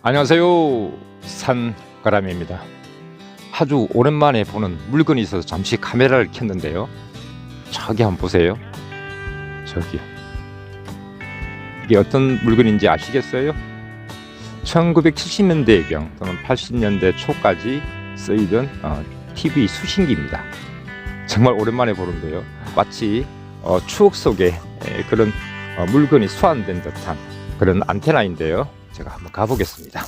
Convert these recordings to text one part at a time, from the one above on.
안녕하세요. 산가람입니다. 아주 오랜만에 보는 물건이 있어서 잠시 카메라를 켰는데요. 저기 한번 보세요. 저기요. 이게 어떤 물건인지 아시겠어요? 1970년대경 또는 80년대 초까지 쓰이던 어, TV 수신기입니다. 정말 오랜만에 보는데요. 마치 어, 추억 속에 에, 그런 어, 물건이 수환된 듯한 그런 안테나인데요. 제가 한번 가보겠습니다.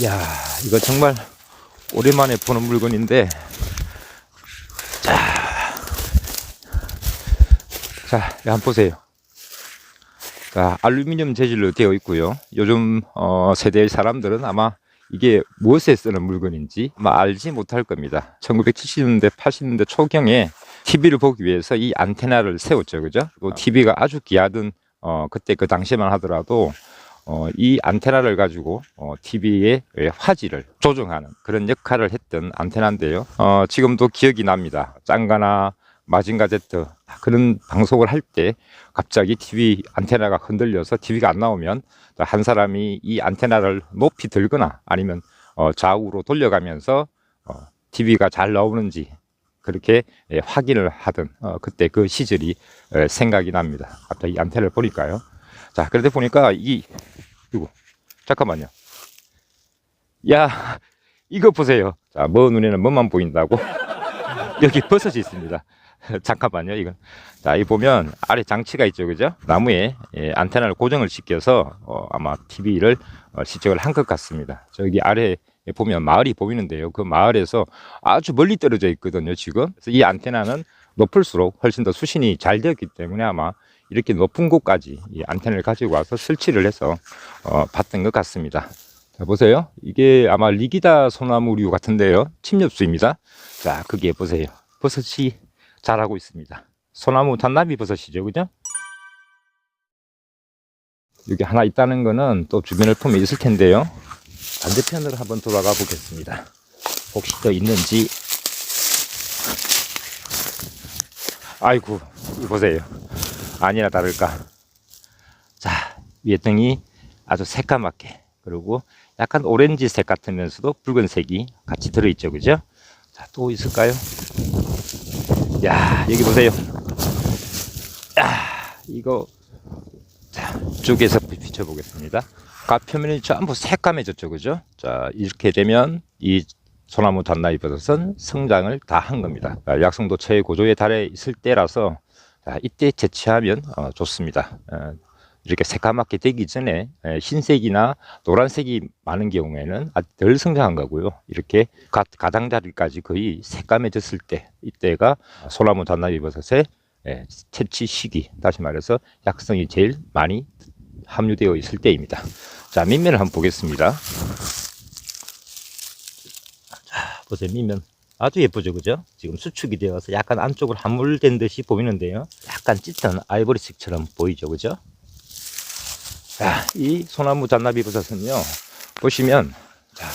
이야, 이거 정말 오랜만에 보는 물건인데, 자, 자, 한번 보세요. 자, 알루미늄 재질로 되어 있고요. 요즘 어, 세대의 사람들은 아마 이게 무엇에 쓰는 물건인지 아마 알지 못할 겁니다. 1970년대, 80년대 초경에 TV를 보기 위해서 이 안테나를 세웠죠, 그죠? 그 TV가 아주 귀하던 어, 그때 그 당시만 하더라도 어, 이 안테나를 가지고 어, TV의 화질을 조정하는 그런 역할을 했던 안테나인데요. 어, 지금도 기억이 납니다. 짱가나 마징가 제트 그런 방송을 할 때 갑자기 TV 안테나가 흔들려서 TV가 안 나오면 한 사람이 이 안테나를 높이 들거나 아니면 어, 좌우로 돌려가면서 어, TV가 잘 나오는지 그렇게 예, 확인을 하던 어, 그때 그 시절이 예, 생각이 납니다. 갑자기 이 안테나를 보니까요. 자, 그런데 보니까 이 이거 잠깐만요. 야, 이거 보세요. 자, 뭐 눈에는 뭐만 보인다고? 여기 버섯이 있습니다. 잠깐만요, 이건. 자, 이 보면 아래 장치가 있죠, 그죠? 나무에 예, 안테나를 고정을 시켜서 어, 아마 TV를 어, 시청을 한 것 같습니다. 저기 아래 에 보면 마을이 보이는데요. 그 마을에서 아주 멀리 떨어져 있거든요, 지금. 그래서 이 안테나는 높을수록 훨씬 더 수신이 잘 되었기 때문에 아마 이렇게 높은 곳까지 이 안테나를 가지고 와서 설치를 해서 어, 봤던 것 같습니다. 자, 보세요. 이게 아마 리기다 소나무류 같은데요. 침엽수입니다. 자, 거기에 보세요. 버섯이 자라고 있습니다. 소나무 단나비 버섯이죠, 그죠? 여기 하나 있다는 거는 또 주변을 보면 있을 텐데요. 반대편으로 한번 돌아가 보겠습니다. 혹시 더 있는지. 아이고, 이거 보세요. 아니나 다를까. 자, 위에 등이 아주 새까맣게, 그리고 약간 오렌지색 같으면서도 붉은색이 같이 들어있죠, 그죠? 자, 또 있을까요? 야, 여기 보세요. 야, 이거, 자, 쪽에서 비춰보겠습니다. 갓표면이 전부 새까매졌죠, 그죠? 자, 이렇게 되면 이 소나무 단나이 버섯은 성장을 다 한 겁니다. 아, 약성도 최고조에 달해 있을 때라서 자, 이때 채취하면 어, 좋습니다. 어, 이렇게 새까맣게 되기 전에 에, 흰색이나 노란색이 많은 경우에는 덜 성장한 거고요. 이렇게 가, 가장자리까지 거의 새까매졌을 때 이때가 소나무 단나이 버섯의 에, 채취 시기, 다시 말해서 약성이 제일 많이 함유되어 있을 때입니다. 자, 밑면을 한번 보겠습니다. 자, 보세요, 밑면. 아주 예쁘죠, 그죠? 지금 수축이 되어서 약간 안쪽으로 함몰된 듯이 보이는데요. 약간 짙은 아이보리색처럼 보이죠, 그죠? 자, 이 소나무 잔나비 버섯은요, 보시면, 자,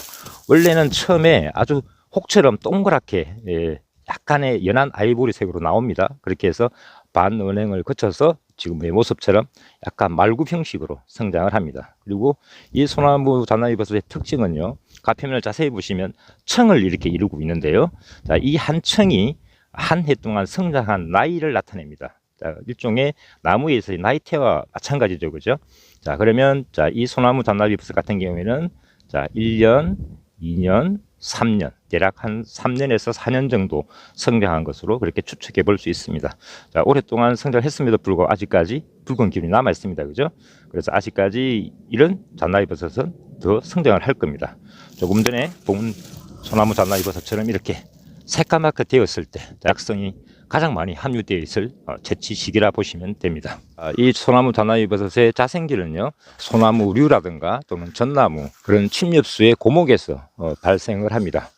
원래는 처음에 아주 혹처럼 동그랗게, 예, 약간의 연한 아이보리색으로 나옵니다. 그렇게 해서 반은행을 거쳐서 지금의 모습처럼 약간 말굽 형식으로 성장을 합니다. 그리고 이 소나무 잔나비 버섯의 특징은요. 가표면을 자세히 보시면 청을 이렇게 이루고 있는데요. 자, 이 한 청이 한 해 동안 성장한 나이를 나타냅니다. 자, 일종의 나무에서의 나이테와 마찬가지죠. 그죠? 자, 그러면 자, 이 소나무 버섯 같은 경우에는 자, 1년, 2년, 3년, 대략 한 3년에서 4년 정도 성장한 것으로 그렇게 추측해 볼 수 있습니다. 자, 오랫동안 성장했음에도 불구하고 아직까지 붉은 기운이 남아 있습니다. 그죠? 그래서 아직까지 이런 잔나비 버섯은 더 성장을 할 겁니다. 조금 전에 본 소나무 잔나비 버섯처럼 이렇게 새까맣게 되었을 때 약성이 가장 많이 함유되어 있을 어, 채취 시기라 보시면 됩니다. 아, 이 소나무 잔나비 버섯의 자생기는요, 소나무류라든가 또는 전나무 그런 침엽수의 고목에서 어, 발생을 합니다.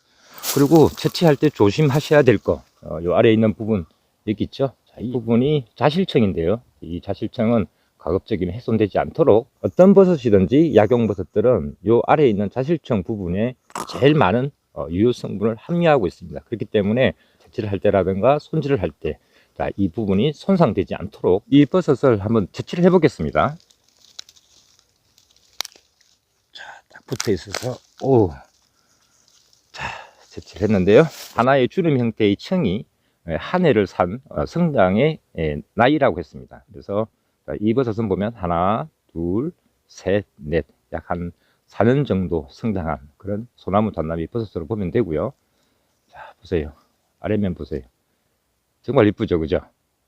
그리고 채취할 때 조심하셔야 될 거, 어, 요 아래에 있는 부분 여기 있죠? 자, 이 부분이 자실청인데요. 이 자실청은 가급적이면 훼손되지 않도록 어떤 버섯이든지 약용버섯들은 요 아래에 있는 자실청 부분에 제일 많은 어, 유효 성분을 함유하고 있습니다. 그렇기 때문에 채취를 할 때라든가 손질을 할 때, 자, 이 부분이 손상되지 않도록 이 버섯을 한번 채취를 해 보겠습니다. 자, 딱 붙어 있어서 오. 자, 채취를 했는데요. 하나의 주름 형태의 층이 예, 한 해를 산 어, 성장의 예, 나이라고 했습니다. 그래서 자, 이 버섯은 보면 하나, 둘, 셋, 넷, 약 한 4년 정도 성장한 그런 소나무 단나비 버섯으로 보면 되고요. 자, 보세요. 아래면 보세요. 정말 이쁘죠, 그죠?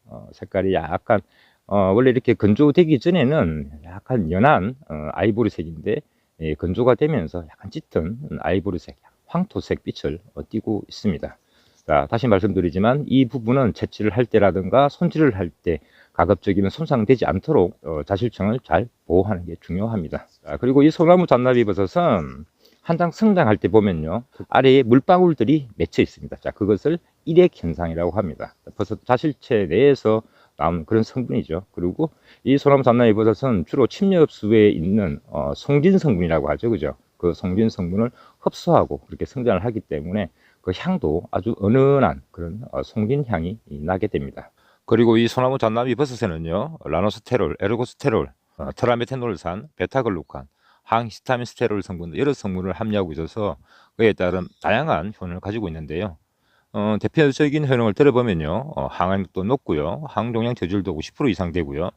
어, 색깔이 약간 어, 원래 이렇게 건조되기 전에는 약간 연한 어, 아이보리색인데 예, 건조가 되면서 약간 짙은 아이보리색, 황토색 빛을 어, 띠고 있습니다. 자, 다시 말씀드리지만 이 부분은 채취를 할 때라든가 손질을 할 때 가급적이면 손상되지 않도록 어, 자실층을 잘 보호하는 게 중요합니다. 자, 그리고 이 소나무 잔나비 버섯은 한장 성장할 때 보면요 아래에 물방울들이 맺혀 있습니다. 자, 그것을 일액 현상이라고 합니다. 버섯 자실체 내에서 나온 그런 성분이죠. 그리고 이 소나무 잔나비 버섯은 주로 침엽수에 있는 어, 송진 성분이라고 하죠, 그죠? 그 송진 성분을 흡수하고 그렇게 성장을 하기 때문에 그 향도 아주 은은한 그런 어, 송진 향이 나게 됩니다. 그리고 이 소나무 잔나비 버섯에는요, 라노스테롤, 에르고스테롤, 어, 트라메테놀산, 베타글루칸, 항히스타민스테롤 성분 여러 성분을 함유하고 있어서 그에 따른 다양한 효능을 가지고 있는데요. 어, 대표적인 효능을 들어보면요, 어, 항암력도 높고요, 항종양 저절도 50% 이상 되고요,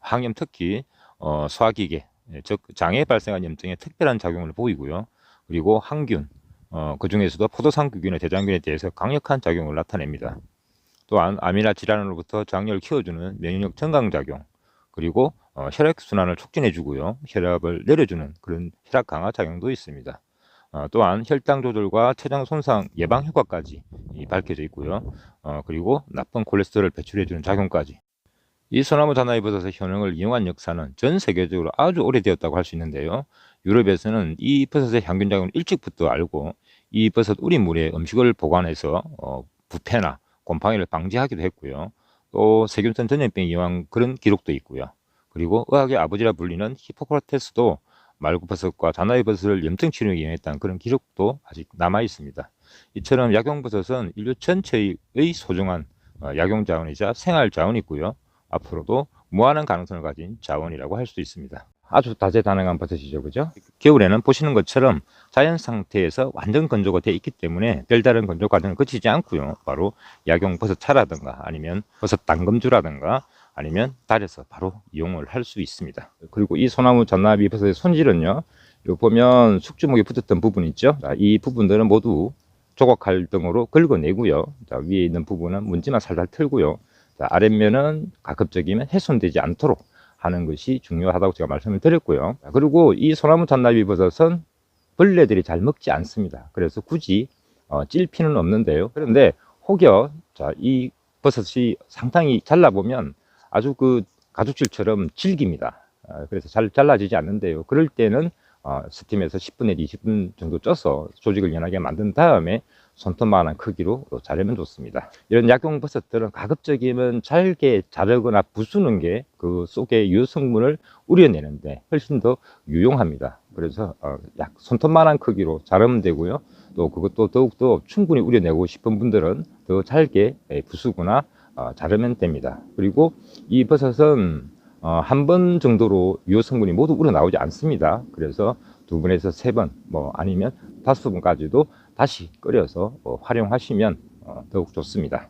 항염 특히 어, 소화기계, 예, 즉 장에 발생한 염증에 특별한 작용을 보이고요, 그리고 항균, 어, 그 중에서도 포도상구균의 대장균에 대해서 강력한 작용을 나타냅니다. 또한 아미나 질환으로부터 장력을 키워주는 면역력 증강작용, 그리고 어, 혈액순환을 촉진해주고요. 혈압을 내려주는 그런 혈압 강화 작용도 있습니다. 어, 또한 혈당 조절과 췌장 손상 예방 효과까지 이, 밝혀져 있고요. 어, 그리고 나쁜 콜레스테롤을 배출해주는 작용까지. 이 소나무 자나이버섯의 효능을 이용한 역사는 전 세계적으로 아주 오래되었다고 할 수 있는데요. 유럽에서는 이 버섯의 향균 작용을 일찍부터 알고 이 버섯 우린 물에 음식을 보관해서 어, 부패나 곰팡이를 방지하기도 했고요. 또 세균성 전염병 이용 그런 기록도 있고요. 그리고 의학의 아버지라 불리는 히포크라테스도 말구버섯과 자나이버섯을 염증 치료에 이용했다는 그런 기록도 아직 남아 있습니다. 이처럼 약용버섯은 인류 전체의 소중한 어, 약용 자원이자 생활 자원이고요. 앞으로도 무한한 가능성을 가진 자원이라고 할 수 있습니다. 아주 다재다능한 버섯이죠, 그죠? 겨울에는 보시는 것처럼 자연 상태에서 완전 건조가 되어 있기 때문에 별다른 건조 과정을 거치지 않고요. 바로 약용 버섯 차라든가 아니면 버섯 당금주라든가 아니면 달에서 바로 이용을 할 수 있습니다. 그리고 이 소나무 잔나비 버섯의 손질은요. 요 보면 숙주목에 붙었던 부분 있죠. 자, 이 부분들은 모두 조각칼 등으로 긁어내고요. 자, 위에 있는 부분은 문지만 살살 틀고요. 자, 아랫면은 가급적이면 훼손되지 않도록 하는 것이 중요하다고 제가 말씀을 드렸고요. 자, 그리고 이 소나무 잔나비 버섯은 벌레들이 잘 먹지 않습니다. 그래서 굳이 어, 찔 필요는 없는데요. 그런데 혹여 자, 이 버섯이 상당히 잘라보면 아주 그 가죽질처럼 질깁니다. 어, 그래서 잘 잘라지지 않는데요. 그럴 때는 어, 스팀에서 10분 내지 20분 정도 쪄서 조직을 연하게 만든 다음에 손톱만한 크기로 자르면 좋습니다. 이런 약용 버섯들은 가급적이면 잘게 자르거나 부수는 게 그 속에 유성분을 우려내는데 훨씬 더 유용합니다. 그래서 어, 약 손톱만한 크기로 자르면 되고요. 또 그것도 더욱더 충분히 우려내고 싶은 분들은 더 잘게 예, 부수거나 어, 자르면 됩니다. 그리고 이 버섯은 어, 한 번 정도로 유효 성분이 모두 우러나오지 않습니다. 그래서 두 번에서 세 번, 뭐 아니면 다섯 번까지도 다시 끓여서 어, 활용하시면 어, 더욱 좋습니다.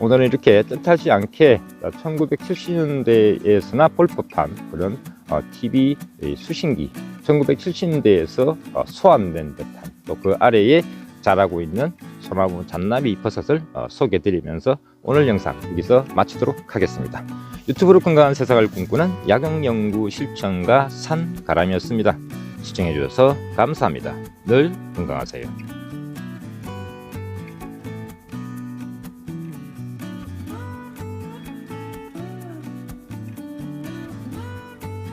오늘은 이렇게 뜻하지 않게 1970년대에서나 볼 법한 그런 어, TV 수신기 1970년대에서 어, 소환된 듯한 또 그 아래에 자라고 있는 소나무 잔나비 버섯을 어, 소개해 드리면서 오늘 영상 여기서 마치도록 하겠습니다. 유튜브로 건강한 세상을 꿈꾸는 약용연구 실천가 산가람이었습니다. 시청해 주셔서 감사합니다. 늘 건강하세요.